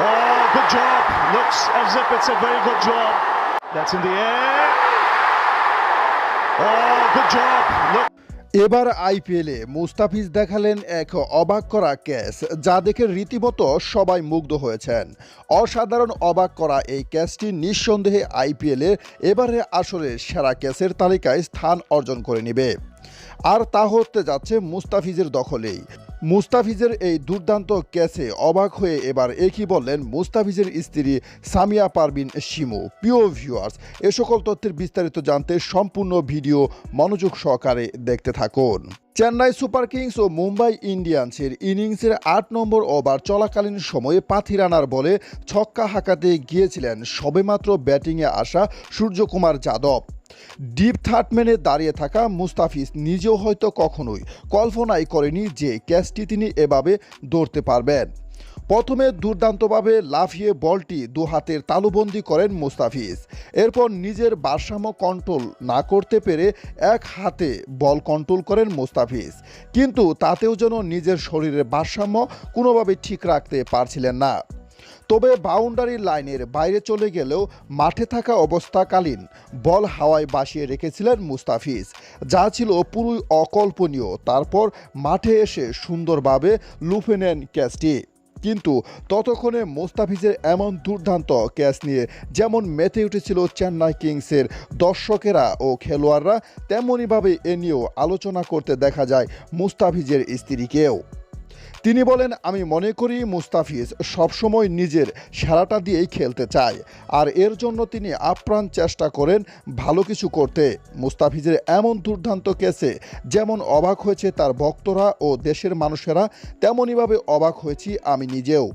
Oh, good job. Looks as if it's a very good job. That's in the air. Oh, good job. Look. এবার আইপিএলে মুস্তাফিজ দেখালেন এক অবাক করা catch যা দেখে রীতিমতো সবাই মুগ্ধ হয়েছেন অসাধারণ অবাক করা এই ক্যাচটি নিঃসন্দেহে আইপিএলের এবারে আসলে সেরা ক্যাচের তালিকায় স্থান অর্জন করে নেবে আর তা হতে যাচ্ছে মুস্তাফিজের দখলেই মুস্তাফিজের এই দুর্দান্ত ক্যাচে অবাক হয়ে এবার একই বললেন মুস্তাফিজের স্ত্রী সামিয়া পারবিন শিমু। প্রিয় ভিউয়ার্স এ সকল তথ্যের বিস্তারিত জানতে সম্পূর্ণ ভিডিও মনোযোগ সহকারে দেখতে থাকুন। চেন্নাই সুপার কিংস ও মুম্বাই ইন্ডিয়ান্সের ইনিংসের আট নম্বর ওভার চলাকালীন সময়ে পাথিরানার বলে ছক্কা হাঁকাতে গিয়েছিলেন সবেমাত্র ব্যাটিংয়ে আসা সূর্যকুমার যাদব। ডিপ থার্ডম্যানে দাঁড়িয়ে থাকা মুস্তাফিজ নিজেও হয়তো কখনোই কল্পনাই করেনি যে ক্যাচটি তিনি এভাবে দৌড়তে পারবেন। প্রথমে দুর্দান্তভাবে লাফিয়ে বলটি দু হাতের তালুবন্দি করেন মুস্তাফিজ। এরপর নিজের ভারসাম্য কন্ট্রোল না করতে পেরে এক হাতে বল কন্ট্রোল করেন মুস্তাফিজ। কিন্তু তাতেও যেন নিজের শরীরের ভারসাম্য কোনোভাবে ঠিক রাখতে পারছিলেন না। তবে বাউন্ডারি লাইনের বাইরে চলে গেলেও মাঠে থাকা অবস্থাকালীন বল হাওয়ায় বাসিয়ে রেখেছিলেন মুস্তাফিজ। যা ছিল পুরোই অকল্পনীয়। তারপর মাঠে এসে সুন্দরভাবে লুফে নেন ক্যাচটি। কিন্তু ততক্ষণে মোস্তাফিজের এমন দুর্দান্ত ক্যাচ নিয়ে যেমন মেতে উঠেছিল চেন্নাই কিংসের দর্শকেরা ও খেলোয়াড়রা, তেমনইভাবে এ নিয়েও আলোচনা করতে দেখা যায় মুস্তাফিজের স্ত্রীকেও। তিনি বলেন, আমি মনে করি মুস্তাফিজ সবসময় নিজের সেরাটা দিয়েই খেলতে চায়, আর এর জন্য তিনি আপ্রাণ চেষ্টা করেন ভালো কিছু করতে। মুস্তাফিজের এমন দুর্দান্ত কেসে যেমন অবাক হয়েছে তার ভক্তরা ও দেশের মানুষেরা তেমনইভাবে অবাক হয়েছি আমি নিজেও।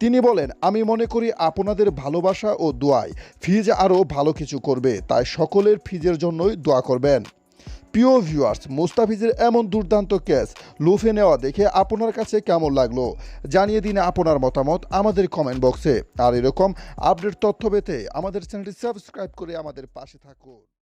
তিনি বলেন, আমি মনে করি আপনাদের ভালোবাসা ও দোয়ায় ফিজ আরও ভালো কিছু করবে, তাই সকলের ফিজের জন্যই দোয়া করবেন। প্রিয় ভিউয়ার্স মুস্তাফিজের এমন দুর্দান্ত ক্যাচ লুফে নেওয়া দেখে আপনার কাছে কেমন লাগল? জানিয়ে দিন আপনার মতামত আমাদের কমেন্ট বক্সে আর এরকম আপডেট তথ্য পেতে আমাদের চ্যানেলটি সাবস্ক্রাইব করে আমাদের পাশে থাকুন।